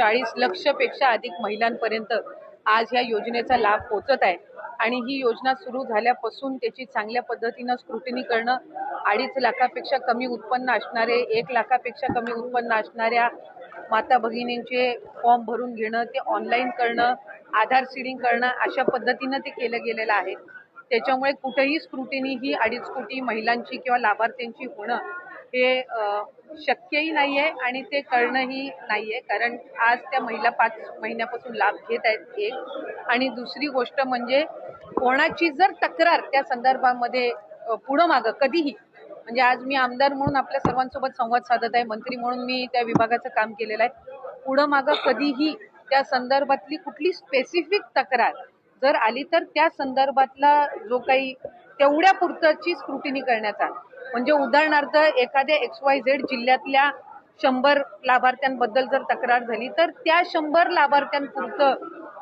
चाळीस लक्षपेक्षा अधिक महिलांपर्यंत आज ह्या योजनेचा लाभ पोहोचत आहे. आणि ही योजना सुरू झाल्यापासून त्याची चांगल्या पद्धतीनं स्क्रुटिनी करणं अडीच लाखापेक्षा कमी उत्पन्न असणारे एक लाखापेक्षा कमी उत्पन्न असणाऱ्या माता भगिनींचे फॉर्म भरून घेणं ते ऑनलाईन करणं आधार सीडिंग करणं अशा पद्धतीनं ते केलं गेलेलं आहे. त्याच्यामुळे कुठेही स्क्रुटिनी ही अडीच कोटी महिलांची किंवा लाभार्थ्यांची होणं हे शक्यही नाही आहे आणि ते करणंही नाही आहे कारण आज त्या महिला पाच महिन्यापासून लाभ घेत आहेत एक आणि दुसरी गोष्ट म्हणजे कोणाची जर तक्रार त्या संदर्भामध्ये पुढं मागं कधीही म्हणजे आज मी आमदार म्हणून आपल्या सर्वांसोबत संवाद साधत आहे मंत्री म्हणून मी त्या विभागाचं काम केलेलं आहे. पुढं मागं कधीही त्या संदर्भातली कुठली स्पेसिफिक तक्रार जर आली तर त्या संदर्भातला जो काही तेवढ्या पुरतची स्क्रुटिनी आली. म्हणजे उदाहरणार्थ एखाद्या एक्स वाय झेड जिल्ह्यातल्या शंभर लाभार्थ्यांबद्दल जर तक्रार झाली तर त्या शंभर लाभार्थ्यांपुरतं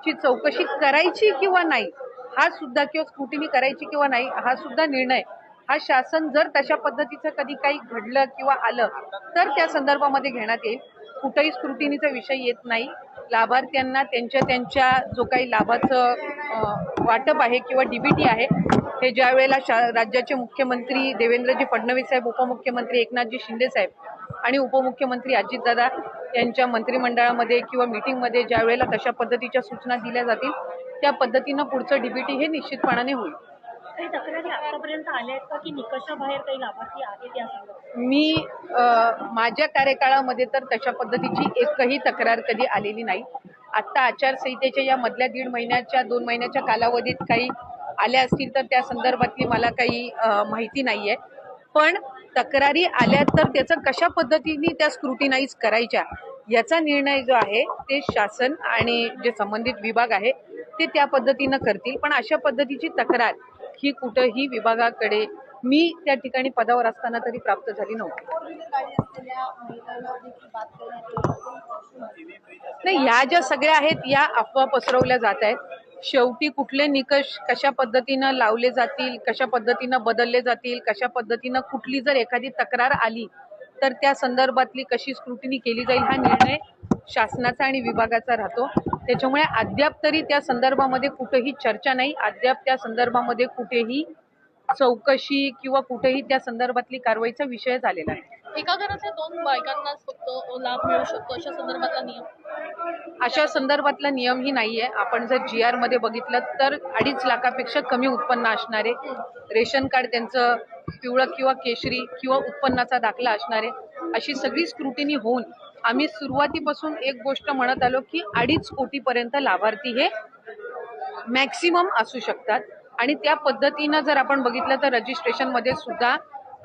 ची चौकशी करायची किंवा नाही हा सुद्धा किंवा स्क्रुटिनी करायची किंवा नाही हा सुद्धा निर्णय हा शासन जर तशा पद्धतीचं कधी काही घडलं किंवा आलं तर त्या संदर्भामध्ये घेण्यात येईल. कुठेही स्क्रुटिनीचा विषय येत नाही. लाभार्थ्यांना त्यांच्या त्यांच्या जो काही लाभाचं वाटप आहे किंवा डीबीटी आहे हे ज्या वेळेला शा राज्याचे मुख्यमंत्री देवेंद्रजी फडणवीस साहेब उपमुख्यमंत्री एकनाथजी शिंदे साहेब आणि उपमुख्यमंत्री अजितदादा यांच्या मंत्रिमंडळामध्ये किंवा मीटिंगमध्ये ज्या वेळेला तशा पद्धतीच्या सूचना दिल्या जातील त्या पद्धतीनं पुढचं डीबीटी हे निश्चितपणाने होईल. मी माझ्या कार्यकाळामध्ये तर तशा पद्धतीची एकही तक्रार कधी आलेली नाही. आत्ता आचारसंहितेच्या या मधल्या दीड महिन्याच्या दोन महिन्याच्या कालावधीत काही आल्या असतील तर त्या संदर्भातली मला काही माहिती नाही आहे पण तक्रारी आल्या तर त्याचं कशा पद्धतीने त्या स्क्रुटिनाईज करायच्या याचा निर्णय जो आहे ते शासन आणि जे संबंधित विभाग आहे ते त्या पद्धतीनं करतील. पण अशा पद्धतीची तक्रार ही कुठंही विभागाकडे मी त्या ठिकाणी पदावर असताना तरी प्राप्त झाली नव्हती. नाही या ज्या सगळ्या आहेत या अफवा पसरवल्या जात आहेत. शेवटी कुठले निकष कशा पद्धतीनं लावले जातील कशा पद्धतीनं बदलले जातील कशा पद्धतीनं कुठली जर एखादी तक्रार आली तर त्या संदर्भातली कशी स्क्रुटिनी केली जाईल हा निर्णय शासनाचा आणि विभागाचा राहतो. त्याच्यामुळे अद्याप तरी त्या संदर्भामध्ये कुठेही चर्चा नाही. अद्याप त्या संदर्भामध्ये कुठेही चौकशी किंवा कुठेही त्या संदर्भातली कारवाईचा विषय झालेला आहे एका घरातल्या दोन बायकांनाच फक्त लाभ मिळू शकतो अशा संदर्भातला नियम? अशा संदर्भातला नियमही नाहीये. आपण जर जी आरमध्ये बघितलं तर अडीच लाखापेक्षा कमी उत्पन्न असणारे रेशन कार्ड त्यांचं पिवळं किंवा केशरी किंवा उत्पन्नाचा दाखला असणारे अशी सगळी स्क्रुटिनी होऊन आम्ही सुरुवातीपासून एक गोष्ट म्हणत आलो की अडीच कोटीपर्यंत लाभार्थी हे मॅक्सिमम असू शकतात. आणि त्या पद्धतीनं जर आपण बघितलं तर रजिस्ट्रेशनमध्ये सुद्धा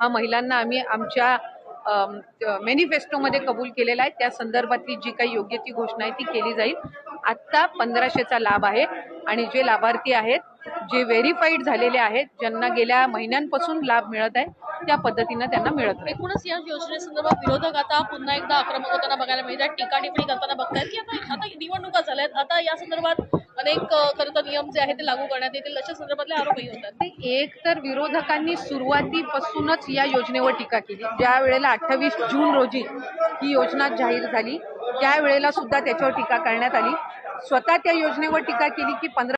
हा महिलांना आम्ही आमच्या मॅनिफेस्टोमध्ये कबूल केलेला आहे. त्या संदर्भातली जी काही योग्य ती घोषणा आहे ती केली जाईल. आत्ता पंधराशेचा लाभ आहे आणि जे लाभार्थी आहेत जे व्हेरीफाईड झालेले आहेत ज्यांना गेल्या महिन्यांपासून लाभ मिळत आहे त्या पद्धतीनं त्यांना मिळत आहे एकूणच या योजनेसंदर्भात विरोधक आता पुन्हा एकदा आक्रमक होताना बघायला मिळतात टीका टिप्पणी करताना बघतायत की आता आता निवडणुका झाल्यात. आता या संदर्भात अनेक खरं तर नियम जे आहेत ते लागू करण्यात येतील अशा संदर्भातले आरोपही होतात. एक तर विरोधकांनी सुरुवातीपासूनच या योजनेवर टीका केली. ज्या वेळेला अठ्ठावीस जून रोजी ही योजना जाहीर झाली त्यावेळेला सुद्धा त्याच्यावर टीका करण्यात आली. स्वतः त्या योजनेवर टीका केली की पंधरा